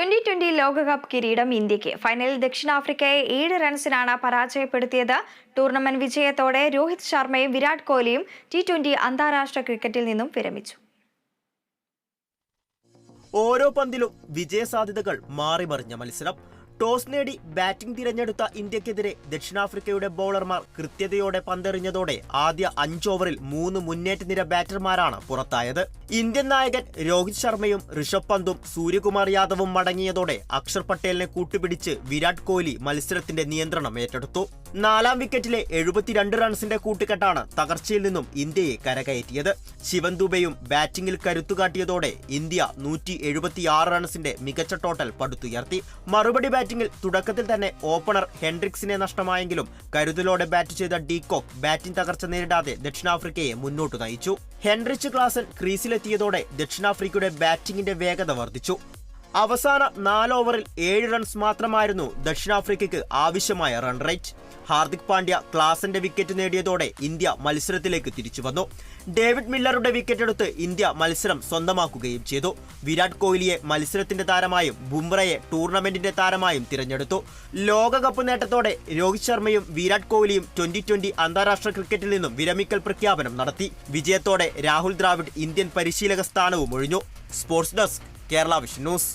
Twenty twenty ലോകകപ്പ് കിരീടം ഇന്ത്യയ്ക്ക്. ഫൈനലിൽ ദക്ഷിണാഫ്രിക്കയെ ഏഴ് റൺസിനാണ് പരാജയപ്പെടുത്തിയത്. ടൂർണമെന്റ് വിജയത്തോടെ രോഹിത് ശർമ്മയും വിരാട് കോഹ്ലിയും ടി ട്വന്റി അന്താരാഷ്ട്ര ക്രിക്കറ്റിൽ നിന്നും വിരമിച്ചു. ഓരോ പന്തിലും വിജയസാധ്യതകൾ മാറിമറിഞ്ഞ മത്സരം. ടോസ് നേടി ബാറ്റിംഗ് തിരഞ്ഞെടുത്ത ഇന്ത്യക്കെതിരെ ദക്ഷിണാഫ്രിക്കയുടെ ബൗളർമാർ കൃത്യതയോടെ പന്തെറിഞ്ഞതോടെ ആദ്യ അഞ്ചോവറിൽ മൂന്ന് മുന്നേറ്റ നിര ബാറ്റർമാരാണ് പുറത്തായത്. ഇന്ത്യൻ നായകൻ രോഹിത് ശർമ്മയും ഋഷഭ് പന്തും സൂര്യകുമാർ യാദവും മടങ്ങിയതോടെ അക്ഷർ പട്ടേലിനെ കൂട്ടുപിടിച്ച് വിരാട് കോഹ്ലി മത്സരത്തിന്റെ നിയന്ത്രണം ഏറ്റെടുത്തു. നാലാം വിക്കറ്റിലെ എഴുപത്തിരണ്ട് റൺസിന്റെ കൂട്ടുകെട്ടാണ് തകർച്ചയിൽ നിന്നും ഇന്ത്യയെ കരകയറ്റിയത്. ശിവൻ ദുബെയും ബാറ്റിംഗിൽ കരുത്തുകാട്ടിയതോടെ ഇന്ത്യ നൂറ്റി എഴുപത്തിയാറ് റൺസിന്റെ മികച്ച ടോട്ടൽ പടുത്തുയർത്തി. മറുപടി ബാറ്റിംഗിൽ തുടക്കത്തിൽ തന്നെ ഓപ്പണർ ഹെൻഡ്രിക്സിനെ നഷ്ടമായെങ്കിലും കരുതലോടെ ബാറ്റ് ചെയ്ത ഡീകോക്ക് ബാറ്റിംഗ് തകർച്ച നേരിടാതെ ദക്ഷിണാഫ്രിക്കയെ മുന്നോട്ട് നയിച്ചു. ഹെൻറിച്ച് ക്ലാസൻ ക്രീസിലെത്തിയതോടെ ദക്ഷിണാഫ്രിക്കയുടെ ബാറ്റിംഗിന്റെ വേഗത വർദ്ധിച്ചു. അവസാന നാല് ഓവറിൽ ഏഴ് റൺസ് മാത്രമായിരുന്നു ദക്ഷിണാഫ്രിക്കയ്ക്ക് ആവശ്യമായ റൺ റേറ്റ് ഹാർദിക് പാണ്ഡ്യ ക്ലാസിന്റെ വിക്കറ്റ് നേടിയതോടെ ഇന്ത്യ മത്സരത്തിലേക്ക് തിരിച്ചു വന്നു. ഡേവിഡ് മില്ലറുടെ വിക്കറ്റെടുത്ത് ഇന്ത്യ മത്സരം സ്വന്തമാക്കുകയും ചെയ്തു. വിരാട് കോഹ്ലിയെ മത്സരത്തിന്റെ താരമായും ബുംറയെ ടൂർണമെന്റിന്റെ താരമായും തിരഞ്ഞെടുത്തു. ലോകകപ്പ് നേട്ടത്തോടെ രോഹിത് ശർമ്മയും വിരാട് കോഹ്ലിയും ട്വന്റി ട്വന്റി അന്താരാഷ്ട്ര ക്രിക്കറ്റിൽ നിന്നും വിരമിക്കൽ പ്രഖ്യാപനം നടത്തി. വിജയത്തോടെ രാഹുൽ ദ്രാവിഡ് ഇന്ത്യൻ പരിശീലക സ്ഥാനവും ഒഴിഞ്ഞു. Sports desk Kerala vision news.